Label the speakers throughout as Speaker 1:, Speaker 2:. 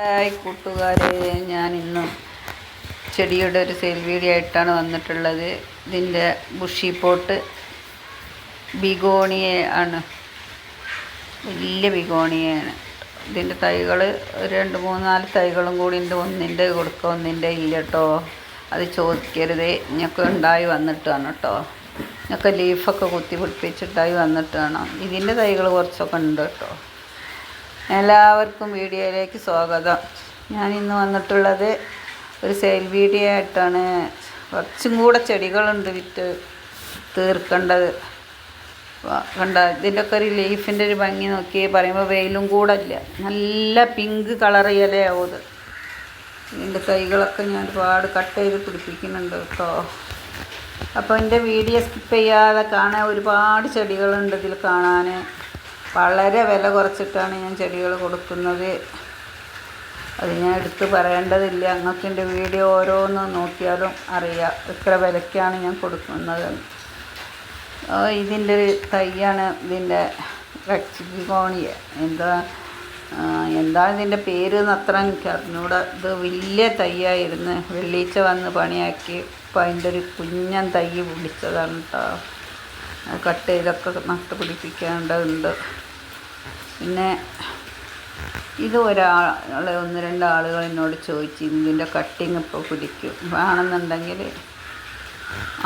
Speaker 1: Hi കൂട്ടുകാരെ ഞാൻ ഇന്ന് ചെടിയുടെ ഒരു സെയിൽ വീഡിയോ ആയിട്ടാണ് വന്നിട്ടുള്ളത്. ഇതിന്റെ ബുഷി പോട്ട് ബിഗോണിയ ആണ്. വലിയ ബിഗോണിയാണ് ഇതിന്റെ തൈകൾ രണ്ട് മൂന്ന് നാല് തൈകളും കൂടി ഉണ്ട്. ഒന്നിന്റെ കൊടുക്കുക ഒന്നിന്റെ ഇല്ല കേട്ടോ അത് ചോദിക്കരുത്. ഞങ്ങൾക്ക് ഉണ്ടായി വന്നിട്ടാണ് കേട്ടോ ഞങ്ങൾക്ക് ലീഫൊക്കെ കുത്തി പിടിപ്പിച്ചിട്ടായി വന്നിട്ടാണ്. ഇതിന്റെ തൈകൾ കുറച്ചൊക്കെ ഉണ്ട് കേട്ടോ എല്ലാവർക്കും വീഡിയോയിലേക്ക് സ്വാഗതം. ഞാൻ ഇന്ന് വന്നിട്ടുള്ളത് ഒരു സെയിൽ വീഡിയോ ആയിട്ടാണ്. കുറച്ചും കൂടെ ചെടികളുണ്ട് വിറ്റ് തീർക്കേണ്ടത്. കണ്ട ഇതിന്റെയൊക്കെ ഒരു ലീഫിന്റെ ഒരു ഭംഗി നോക്കി പറയുമ്പോൾ വെയിലും കൂടെ ഇല്ല. നല്ല പിങ്ക് കളർ ഇലയാവും ഇത്. ഇതിന്റെ തൈകളൊക്കെ ഞാൻ ഒരുപാട് കട്ട് ചെയ്ത് പിടിപ്പിക്കുന്നുണ്ട് കേട്ടോ. അപ്പോൾ എന്റെ വീഡിയോ സ്കിപ്പ് ചെയ്യാതെ കാണാൻ ഒരുപാട് ചെടികളുണ്ട് ഇതിൽ കാണാൻ വളരെ വില കുറച്ചിട്ടാണ് ഞാൻ ചെടികൾ കൊടുക്കുന്നത്. അത് ഞാൻ എടുത്ത് പറയേണ്ടതില്ല. നിങ്ങൾക്ക് എന്റെ വീഡിയോ ഓരോന്ന് നോക്കിയാലും അറിയാം ഇത്ര വിലയ്ക്കാണ് ഞാൻ കൊടുക്കുന്നത്. ഇതിന്റെ ഒരു തൈയാണ് ഇതിന്റെ റെക്സിക്കോണിയ എന്താ എന്താ ഇതിന്റെ പേര് എന്ന് അത്ര എനിക്ക് അറിഞ്ഞൂടെ. ഇത് വലിയ തൈയായിരുന്നു. വെള്ളിയിച്ച വന്ന് പണിയാക്കി ഇപ്പം അതിന്റെ ഒരു കുഞ്ഞൻ തൈ പിടിച്ചതാണ് കേട്ടോ കട്ട് ചെയ്തൊക്കെ നട്ട് പിടിപ്പിക്കേണ്ടതുണ്ട് പിന്നെ ഇത് ഒരാൾ ഒന്ന് രണ്ട് ആളുകൾ എന്നോട് ചോദിച്ചു ഇതിന്റെ കട്ടിങ് ഇപ്പോൾ പിടിക്കും വേണമെന്നുണ്ടെങ്കിൽ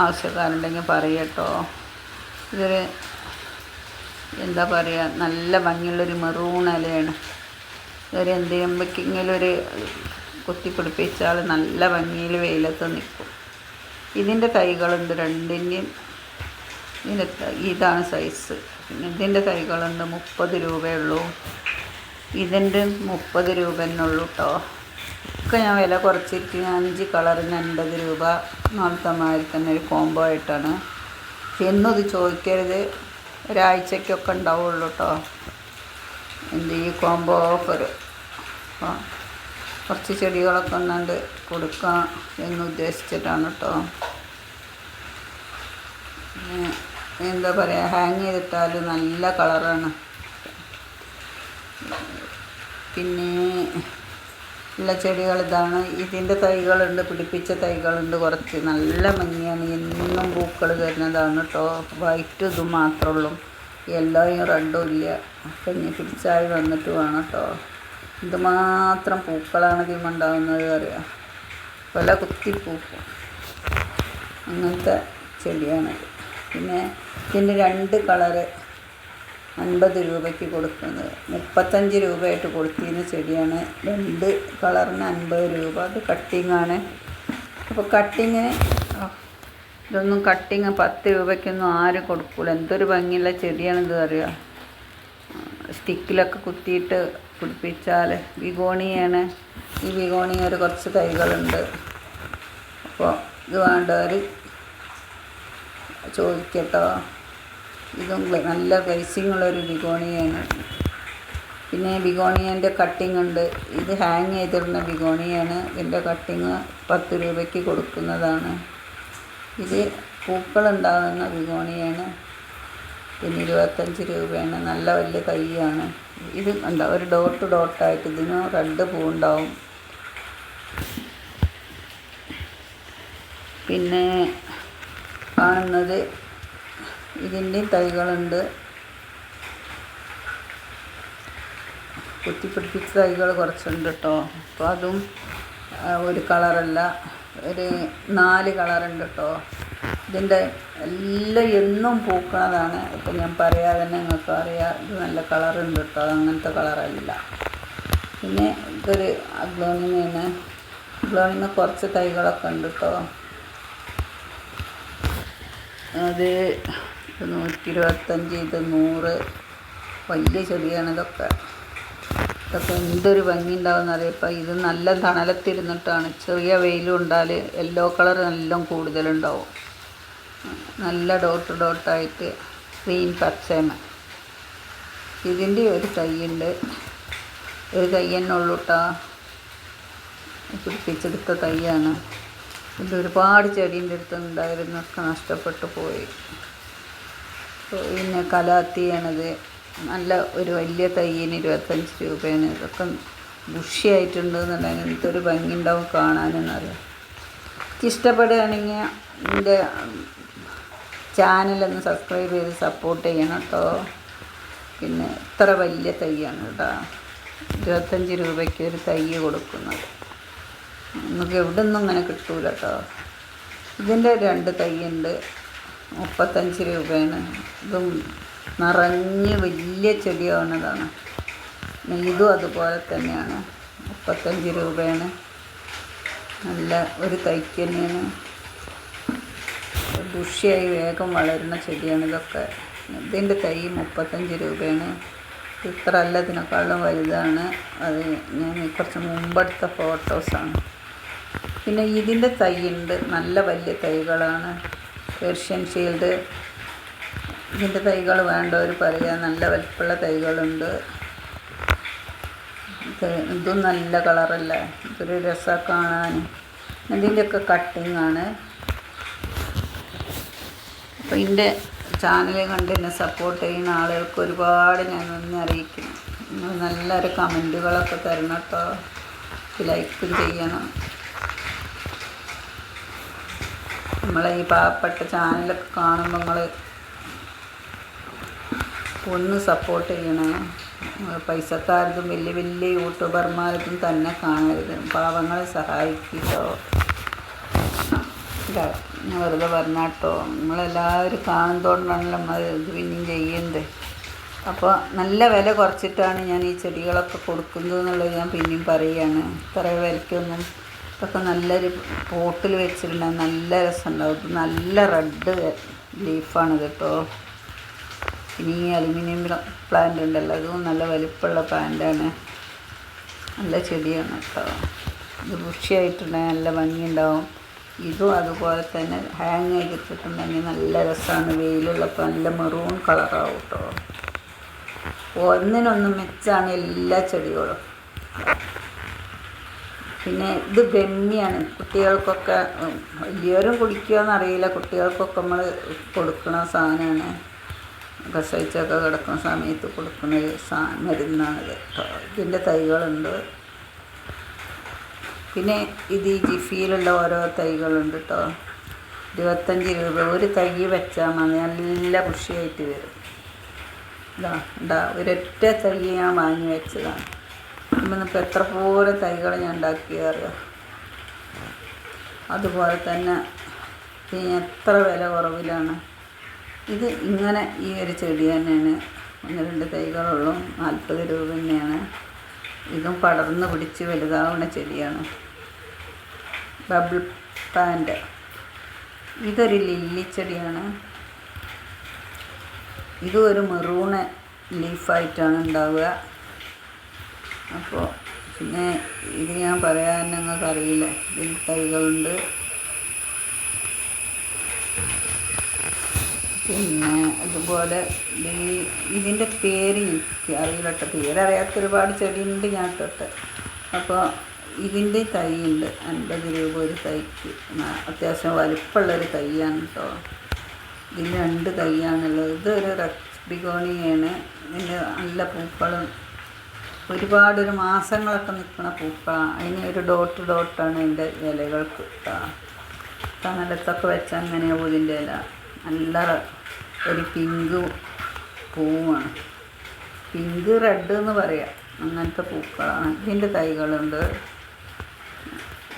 Speaker 1: ആവശ്യക്കാരുണ്ടെങ്കിൽ പറയട്ടോ. ഇതൊരു എന്താ പറയുക നല്ല ഭംഗിയുള്ളൊരു മെറൂൺ ഇലയാണ്. ഇതൊരു എന്തെങ്കിലും ഒരു കുത്തി പിടിപ്പിച്ചാൽ നല്ല ഭംഗിയിൽ വെയിലത്ത് നിൽക്കും. ഇതിന്റെ തൈകളുണ്ട് രണ്ടിന്റെയും. ഇതിന്റെ ഇതാണ് സൈസ് പിന്നെ ഇതിന്റെ തൈകളുണ്ട് മുപ്പത് രൂപയുള്ളൂ. ഇതിന്റെ മുപ്പത് രൂപ ഉള്ളൂ കേട്ടോ ഒക്കെ ഞാൻ വില കുറച്ചിരിക്കുന്ന. അഞ്ച് കളറിന് അൻപത് രൂപ നാളത്തമാതിരി തന്നെ ഒരു കോംബോ ആയിട്ടാണ്. എന്നും ഇത് ചോദിക്കരുത്. ഒരാഴ്ചയ്ക്കൊക്കെ ഉണ്ടാവുള്ളൂ കേട്ടോ എന്ത് ഈ കോംബോ ഓഫർ കുറച്ച് ചെടികളൊക്കെ ഒന്നുണ്ട് കൊടുക്കാം എന്ന് ഉദ്ദേശിച്ചിട്ടാണ് കേട്ടോ പിന്നെ എന്താ പറയുക ഹാങ് ചെയ്തിട്ടാൽ നല്ല കളറാണ്. പിന്നെ ഉള്ള ചെടികൾ ഇതാണ്. ഇതിന്റെ തൈകളുണ്ട് പിടിപ്പിച്ച തൈകളുണ്ട് കുറച്ച്. നല്ല ഭംഗിയാണ്. എന്നും പൂക്കൾ തരുന്നതാണ് കേട്ടോ വൈറ്റ് ഇതും മാത്രമേ ഉള്ളൂ യെല്ലോയും റെഡും ഇല്ല. അപ്പം ഇനി പിടിച്ചായി വന്നിട്ട് വേണം കേട്ടോ ഇതുമാത്രം പൂക്കളാണ് ഇതിമുണ്ടാകുന്നത് അറിയാം. പല കുത്തിപ്പൂക്കും അങ്ങനത്തെ ചെടിയാണ് പിന്നെ ഇതിന്റെ രണ്ട് കളറ് അൻപത് രൂപയ്ക്ക് കൊടുക്കുന്നത്. മുപ്പത്തഞ്ച് രൂപയായിട്ട് കൊടുത്തിരുന്ന ചെടിയാണ്. രണ്ട് കളറിന് അൻപത് രൂപ. അത് കട്ടിങ്ങാണ്. അപ്പോൾ കട്ടിങ്ങിന് ഇതൊന്നും കട്ടിങ് പത്ത് രൂപയ്ക്കൊന്നും ആരും കൊടുക്കൂല. എന്തൊരു ഭംഗിയുള്ള ചെടിയാണിത് അറിയാം? സ്റ്റിക്കിലൊക്കെ കുത്തിയിട്ട് പിടിപ്പിച്ചാൽ വിഗോണിയാണ് ഈ വിഗോണി ഒരു കുറച്ച് തൈകളുണ്ട്. അപ്പോൾ ഇത് വേണ്ടവർ ചോദിക്കട്ടോ. ഇതും നല്ല ഗ്ലേസിംഗ് ഉള്ളൊരു ബിഗോണിയാണ്. പിന്നെ ബിഗോണിയന്റെ കട്ടിംഗ് ഉണ്ട്. ഇത് ഹാങ് ചെയ്തിരുന്ന ബിഗോണിയാണ്. ഇതിന്റെ കട്ടിങ് പത്ത് രൂപയ്ക്ക് കൊടുക്കുന്നതാണ്. ഇത് പൂക്കളുണ്ടാകുന്ന ബിഗോണിയാണ്. പിന്നെ ഇരുപത്തഞ്ച് രൂപയാണ്. നല്ല വലിയ തൈയാണ്. ഇത് എന്താ ഒരു ഡോട്ട് ഡോട്ടായിട്ട് ഇതിന് റെഡ് പൂവുണ്ടാവും. പിന്നെ കാണുന്നത് ഇതിന്റെ തൈകളുണ്ട്. കുത്തിപ്പിടിപ്പിച്ച തൈകൾ കുറച്ചുണ്ട് കേട്ടോ. അപ്പോൾ അതും ഒരു കളറല്ല. ഒരു നാല് കളറുണ്ട് കേട്ടോ. ഇതിന്റെ എല്ലാം എന്നും പൂക്കണതാണ് ഇപ്പം ഞാൻ പറയാതെ തന്നെ നിങ്ങൾക്ക് അറിയാം. ഇത് നല്ല കളറുണ്ട് കേട്ടോ. അങ്ങനത്തെ കളറല്ല. പിന്നെ ഇതൊരു അഗ്ലോണിമയാണ്. അഗ്ലോണിമ കുറച്ച് തൈകളൊക്കെ ഉണ്ട് കേട്ടോ. അത് നൂറ്റി ഇരുപത്തഞ്ച് ഇത് നൂറ്. വലിയ ചെടിയാണ് ഇതൊക്കെ. ഇതൊക്കെ എന്തൊരു ഭംഗി ഉണ്ടാവും അറിയപ്പോൾ ഇത് നല്ല തണലത്തിരുന്നിട്ടാണ്. ചെറിയ വെയിലും ഉണ്ടാൽ യെല്ലോ കളർ നല്ല കൂടുതലുണ്ടാവും. നല്ല ഡോട്ട് ഡോട്ടായിട്ട് ഗ്രീൻ പച്ചയാണ്. ഇതിന്റെ ഒരു തൈയുണ്ട്. ഒരു തയ്യന്നുള്ളൂട്ടാ പിടിപ്പിച്ചെടുത്ത തൈയാണ്. ഇത് ഒരുപാട് ചെടീന്റെ അടുത്ത് ഉണ്ടായിരുന്നൊക്കെ നഷ്ടപ്പെട്ടു പോയി. പിന്നെ കലാത്തിയാണത്. നല്ല ഒരു വലിയ തയ്യന് ഇരുപത്തഞ്ച് രൂപയാണ്. ഇതൊക്കെ ബുഷിയായിട്ടുണ്ട് എന്നുണ്ടെങ്കിൽ എന്തൊരു ഭംഗി ഉണ്ടാവും എനിക്ക് ഇഷ്ടപ്പെടുകയാണെങ്കിൽ എന്റെ ചാനലൊന്ന് സബ്സ്ക്രൈബ് ചെയ്ത് സപ്പോർട്ട് ചെയ്യണം കേട്ടോ. പിന്നെ ഇത്ര വലിയ തൈയാണ് കേട്ടോ. ഇരുപത്തഞ്ച് രൂപയ്ക്ക് ഒരു തൈ കൊടുക്കുന്നത്. നമുക്ക് എവിടെ നിന്നും അങ്ങനെ കിട്ടൂല കേട്ടോ ഇതിന്റെ രണ്ട് തൈയുണ്ട് മുപ്പത്തഞ്ച് രൂപയാണ്. ഇതും നിറഞ്ഞ് വലിയ ചെടിയാവുന്നതാണ്. നെയ്തും അതുപോലെ തന്നെയാണ്. മുപ്പത്തഞ്ച് രൂപയാണ്. നല്ല ഒരു തൈക്ക് തന്നെയാണ്. ബുഷിയായി വേഗം വളരുന്ന ചെടിയാണ് ഇതൊക്കെ. ഇതിന്റെ തൈ മുപ്പത്തഞ്ച് രൂപയാണ്. ഇത്ര അല്ല ഇതിനേക്കാളും വലുതാണ്. അത് ഞാൻ കുറച്ച് മുമ്പെടുത്ത ഫോട്ടോസാണ്. പിന്നെ ഇതിന്റെ തൈയുണ്ട്. നല്ല വലിയ തൈകളാണ്. പേർഷ്യൻ ഷീൽഡ് ഇതിന്റെ തൈകൾ വേണ്ടവർ പറയുക നല്ല വലിപ്പമുള്ള തൈകളുണ്ട്. ഇത് നല്ല കളറല്ലേ. ഇതൊരു രസമാണ് കാണാൻ. ഇതിന്റെയൊക്കെ കട്ടിങ് ആണ്. അപ്പോൾ ഇതിന്റെ ചാനൽ കണ്ട് എന്നെ സപ്പോർട്ട് ചെയ്യുന്ന ആളുകൾക്ക് ഒരുപാട് ഞാൻ നന്ദി അറിയിക്കുന്നു. നല്ലൊരു കമന്റുകളൊക്കെ തരണം കേട്ടോ. ലൈക്കും ചെയ്യണം. നമ്മളെ ഈ പാവപ്പെട്ട ചാനലൊക്കെ കാണുമ്പോൾ നിങ്ങൾ ഒന്ന് സപ്പോർട്ട് ചെയ്യണേ. പൈസക്കാരതും വലിയ വലിയ യൂട്യൂബർമാരതും തന്നെ കാണരുത്. പാവങ്ങളെ സഹായിക്കട്ടോ. ഞാൻ വെറുതെ പറഞ്ഞാട്ടോ നമ്മളെല്ലാവരും കാണുന്നതുകൊണ്ടാണല്ലോ നമ്മൾ ഇത് പിന്നെയും ചെയ്യുന്നത് അപ്പോൾ നല്ല വില കുറച്ചിട്ടാണ് ഞാൻ ഈ ചെടികളൊക്കെ കൊടുക്കുന്നത് എന്നുള്ളത് ഞാൻ പിന്നെയും പറയുകയാണ് ഇത്ര വിലയ്ക്കൊന്നും ഇതൊക്കെ നല്ലൊരു പോട്ടിൽ വെച്ചിട്ടുണ്ടെങ്കിൽ നല്ല രസമുണ്ടാവും. നല്ല റെഡ് ലീഫാണ് കേട്ടോ. ഇനി ഈ അലുമിനിയം പ്ലാന്റ് ഉണ്ടല്ലോ അതും നല്ല വലിപ്പമുള്ള പ്ലാന്റാണ്. നല്ല ചെടിയാണ് കേട്ടോ. ഇത് വൃഷിയായിട്ടുണ്ടെങ്കിൽ നല്ല ഭംഗിയുണ്ടാവും. ഇതും അതുപോലെ തന്നെ ഹാങ് ചെയ്തിട്ടുണ്ടെങ്കിൽ നല്ല രസമാണ്. വെയിലുള്ളപ്പോൾ നല്ല മെറൂൺ കളറാവും കേട്ടോ. ഒന്നിനൊന്നും മെച്ചാണ് എല്ലാ ചെടികളും. പിന്നെ ഇത് ഗമ്മിയാണ് കുട്ടികൾക്കൊക്കെ വലിയവരും വലിയവരും കുടിക്കുമോയെന്നറിയില്ല കുട്ടികൾക്കൊക്കെ നമ്മൾ കൊടുക്കുന്ന സാധനമാണ് പ്രസവിച്ചൊക്കെ കിടക്കുന്ന സമയത്ത് കൊടുക്കുന്ന ഒരു സാ മരുന്നാണിത് കേട്ടോ ഇതിന്റെ തൈകളുണ്ട്. പിന്നെ ഇത് ഈ ജിഫിയിലുള്ള ഓരോ തൈകളുണ്ട് കേട്ടോ ഇരുപത്തഞ്ച് രൂപ. ഒരു തൈ വെച്ചാൽ മതി. നല്ല കൃഷിയായിട്ട് വരും. ഇതാ ഉണ്ടാ ഒരൊറ്റ തൈ ഞാൻ വാങ്ങി വെച്ചതാണ്. ഇന്നിപ്പോൾ എത്ര പോലെ തൈകൾ ഞാൻ ഉണ്ടാക്കിയറിയാം അതുപോലെ തന്നെ പിന്നെ എത്ര വില കുറവിലാണ്? ഇത് ഇങ്ങനെ ഈ ഒരു ചെടി തന്നെയാണ്. ഒന്ന് രണ്ട് തൈകളുള്ളൂ നാൽപ്പത് രൂപ തന്നെയാണ്. ഇതും പടർന്ന് പിടിച്ച് വലുതാവുന്ന ചെടിയാണ്. Bubble plant. ഇതൊരു ലില്ലി ചെടിയാണ്. ഇതും ഒരു മെറൂണ് ലീഫായിട്ടാണ് ഉണ്ടാവുക. അപ്പോൾ പിന്നെ ഇത് ഞാൻ പറയാൻ നിങ്ങൾക്കറിയില്ല. ഇതിൽ തൈകളുണ്ട് പിന്നെ അതുപോലെ ഈ ഇതിന്റെ പേര് എനിക്ക് അറിയില്ല കേട്ടോ. പേരറിയാത്ത ഒരുപാട് ചെടിയുണ്ട് ഞാൻ തൊട്ട് അപ്പോൾ ഇതിന്റെ തൈയുണ്ട്. അൻപത് രൂപ ഒരു തൈക്ക്. അത്യാവശ്യം വലിപ്പമുള്ളൊരു തൈയാണ് കേട്ടോ. ഇതിന് രണ്ട് തൈയാണുള്ളത്. ഇതൊരു റെക്സ് ബിഗോണിയാണ് ഇതിന് നല്ല പൂക്കളും ഒരുപാട് ഒരു മാസങ്ങളൊക്കെ നിൽക്കുന്ന പൂക്കളാണ് അതിന് ഒരു ഡോട്ട് ഡോട്ടാണ് അതിന്റെ ഇലകൾക്ക് തണലത്തൊക്കെ വെച്ചാൽ അങ്ങനെയാണ് ഇതിന്റെ ഇല. നല്ല ഒരു പിങ്ക് പൂവാണ്. പിങ്ക് റെഡ് എന്ന് പറയാം. അങ്ങനത്തെ പൂക്കളാണ്. ഇതിന്റെ തൈകളുണ്ട്.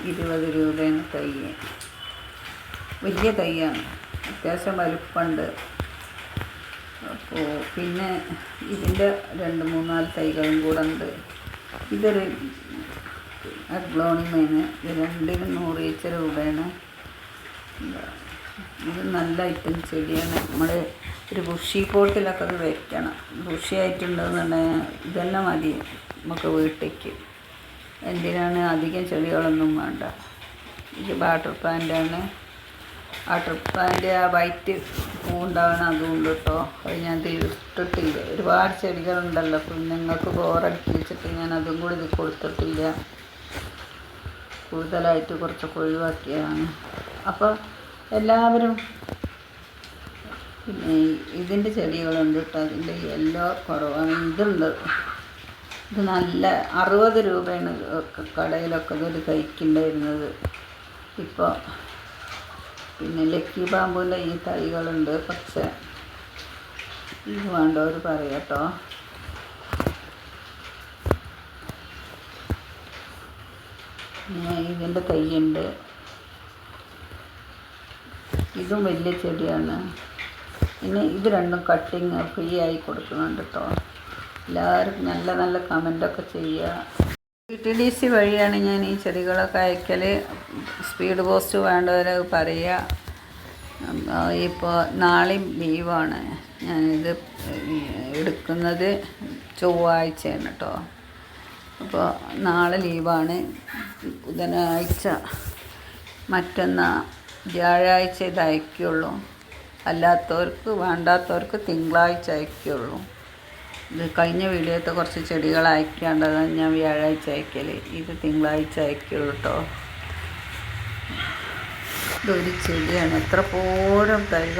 Speaker 1: ഇരുപത് രൂപയാണ് തൈ. വലിയ തൈയാണ്. അത്യാവശ്യം വലുപ്പമുണ്ട്. പിന്നെ ഇതിന്റെ രണ്ട് മൂന്നാൽ തൈകളും കൂടെ ഉണ്ട്. ഇതൊരു അഗ്ലോണിമേന് രണ്ടിന് നൂറ് ഇച്ച രൂപയാണ്. ഇത് നല്ല ഐറ്റം ചെടിയാണ്. നമ്മൾ ഒരു ബുഷി പോട്ടിലൊക്കെ അത് ബുഷി ആയിട്ടുണ്ടെന്നുണ്ടെങ്കിൽ ഇതെല്ലാം മതി നമുക്ക് വീട്ടിലേക്ക് എന്തിനാണ് അധികം ചെടികളൊന്നും വേണ്ട. ഇത് വാട്ടർ പ്ലാന്റാണ്. വാട്ടർ ട്രിപ്പാന്റെ ആ വൈറ്റ് പൂണ്ടാണ് അതുകൊണ്ട് കേട്ടോ അത് ഞാൻ തീർത്തിട്ടില്ല ഒരുപാട് ചെടികളുണ്ടല്ലോ. അപ്പം നിങ്ങൾക്ക് ബോറടിപ്പിച്ചിട്ട് ഞാൻ അതും കൂടി ഇത് കൊടുത്തിട്ടില്ല. കൂടുതലായിട്ട് കുറച്ചൊക്കെ ഒഴിവാക്കിയതാണ്. അപ്പോൾ എല്ലാവരും പിന്നെ ഇതിന്റെ ചെടികളുണ്ട് കേട്ടോ അതിന്റെ യെല്ലോ കുറവാണ്. ഇതുണ്ട്. ഇത് നല്ല അറുപത് രൂപയാണ് കടയിലൊക്കെ ഇതൊരു തൈക്കുണ്ടായിരുന്നത് ഇപ്പോൾ പിന്നെ ലക്കി ബാമ്പുവിന്റെ ഈ തൈകളുണ്ട് പക്ഷേ ഇത് വേണ്ടവർ പറയാട്ടോ ഇതിന്റെ തൈയുണ്ട്. ഇതും വലിയ ചെടിയാണ്. പിന്നെ ഇത് രണ്ടും കട്ടിങ് ഫ്രീ ആയി കൊടുക്കുന്നുണ്ട് കേട്ടോ. എല്ലാവർക്കും നല്ല നല്ല കമന്റൊക്കെ ചെയ്യുക. ടി ടി ഡി സി വഴിയാണ് ഞാൻ ഈ ചെടികളൊക്കെ അയക്കൽ സ്പീഡ് പോസ്റ്റ് വേണ്ടവർ പറയുക. ഇപ്പോൾ നാളെയും ലീവാണ്. ഞാനിത് എടുക്കുന്നത് ചൊവ്വാഴ്ചയാണ് കേട്ടോ അപ്പോൾ നാളെ ലീവാണ്. ബുധനാഴ്ച മറ്റന്നാ വ്യാഴാഴ്ച ഇത് അയക്കുള്ളൂ. അല്ലാത്തവർക്ക് വേണ്ടാത്തവർക്ക് തിങ്കളാഴ്ച അയക്കുള്ളൂ. ഇത് കഴിഞ്ഞ വീഡിയോത്തെ കുറച്ച് ചെടികൾ അയക്കേണ്ടതാണ് ഞാൻ വ്യാഴാഴ്ച അയക്കൽ ഇത് തിങ്കളാഴ്ച അയക്കുള്ളൂ കേട്ടോ ഇതൊരു ചെടിയാണ്. എത്ര പോരം തൈകൾ